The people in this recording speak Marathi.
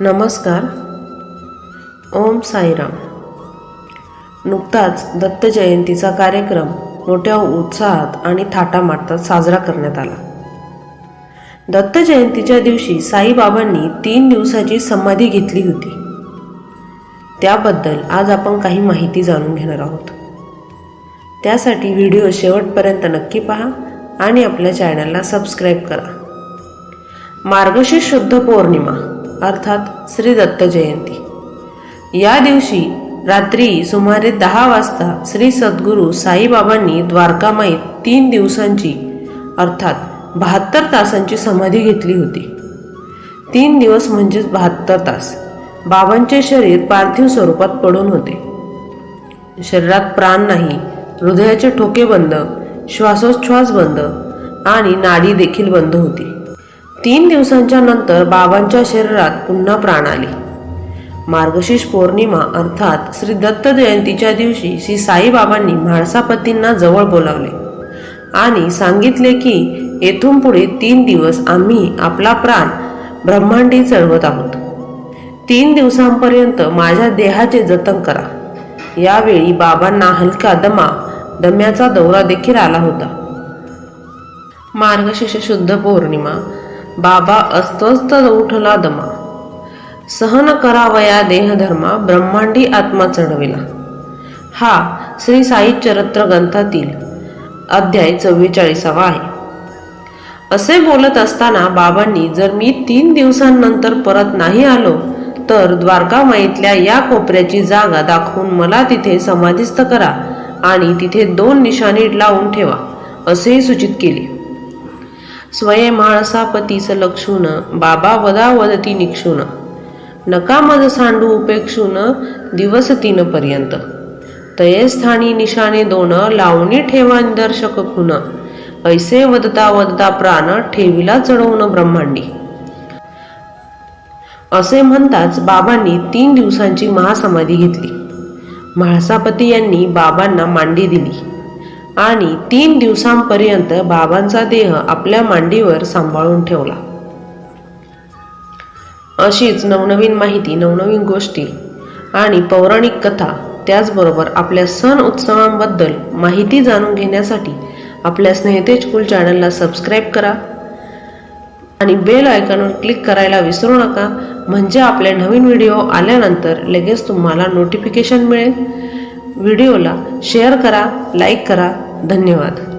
नमस्कार. ओम साईराम. नुकताच दत्त जयंतीचा कार्यक्रम मोठ्या उत्साहात आणि थाटामाटात साजरा करण्यात आला. दत्त जयंतीच्या दिवशी साईबाबांनी तीन दिवसाची समाधी घेतली होती. त्याबद्दल आज आपण काही माहिती जाणून घेणार आहोत. त्यासाठी व्हिडिओ शेवटपर्यंत नक्की पहा आणि आपल्या चॅनलला सबस्क्राईब करा. मार्गशीर्ष शुद्ध पौर्णिमा. अर्थात श्री दत्त जयंती. या दिवशी रात्री सुमारे दहा वाजता श्री सद्गुरू साईबाबांनी द्वारकामाईत तीन दिवसांची अर्थात बहात्तर तासांची समाधी घेतली होती. तीन दिवस म्हणजेच बहात्तर तास. बाबांचे शरीर पार्थिव स्वरूपात पडून होते. शरीरात प्राण नाही हृदयाचे ठोके बंद श्वासोच्छ्वास बंद आणि नाडी देखील बंद होती. तीन दिवसांच्या नंतर बाबांच्या शरीरात पुन्हा प्राण आले. मार्गशीर्ष पौर्णिमा अर्थात श्री दत्त जयंतीच्या दिवशी श्री साईबाबांनी म्हाळसापतींना जवळ बोलावले आणि सांगितले की येथून पुढे तीन दिवस आम्ही आपला प्राण ब्रह्मांडी चढवत आहोत. तीन दिवसांपर्यंत माझ्या देहाचे जतन करा. यावेळी बाबांना हलका दमा दम्याचा दौरा देखील आला होता. मार्गशीर्ष शुद्ध पौर्णिमा बाबा अस्वस्थ उठला दमा. सहन करावया देहधर्मा ब्रह्मांडी आत्मा चढविला. हा श्री साई चरित्र ग्रंथातील अध्याय चव्वेचाळीसावा आहे. असे बोलत असताना बाबांनी जर मी तीन दिवसांनंतर परत नाही आलो तर द्वारकामाईतल्या या कोपऱ्याची जागा दाखवून मला तिथे समाधिस्थ करा आणि तिथे दोन निशाणी लावून ठेवा असेही सूचित केले. स्वये माळसापतीच लक्षून बाबा वदा वदती निक्षून. नका मज सांडू उपेक्षून दिवस तीन पर्यंत तये स्थानी निशाणे दोन लावणी ठेवा निदर्शक खुन. ऐसे वदता वदता प्राण ठेवीला चढवून ब्रह्मांडी. असे म्हणताच बाबांनी तीन दिवसांची महासमाधी घेतली. म्हाळसापती यांनी बाबांना मांडी दिली. आणि तीन दिवसांपर्यंत बाबांचा देह आपल्या मांडीवर सांभाळून ठेवला. अशीच नवनवीन माहिती नवनवीन गोष्टी आणि पौराणिक कथा त्याचबरोबर आपल्या सण उत्सवांबद्दल माहिती जाणून घेण्यासाठी आपल्या स्नेहतेज कुल चॅनलला सबस्क्राईब करा आणि बेल आयकॉनवर क्लिक करायला विसरू नका. म्हणजे आपले नवीन व्हिडिओ आल्यानंतर लगेच तुम्हाला नोटिफिकेशन मिळेल. व्हिडिओला शेअर करा लाईक करा. धन्यवाद.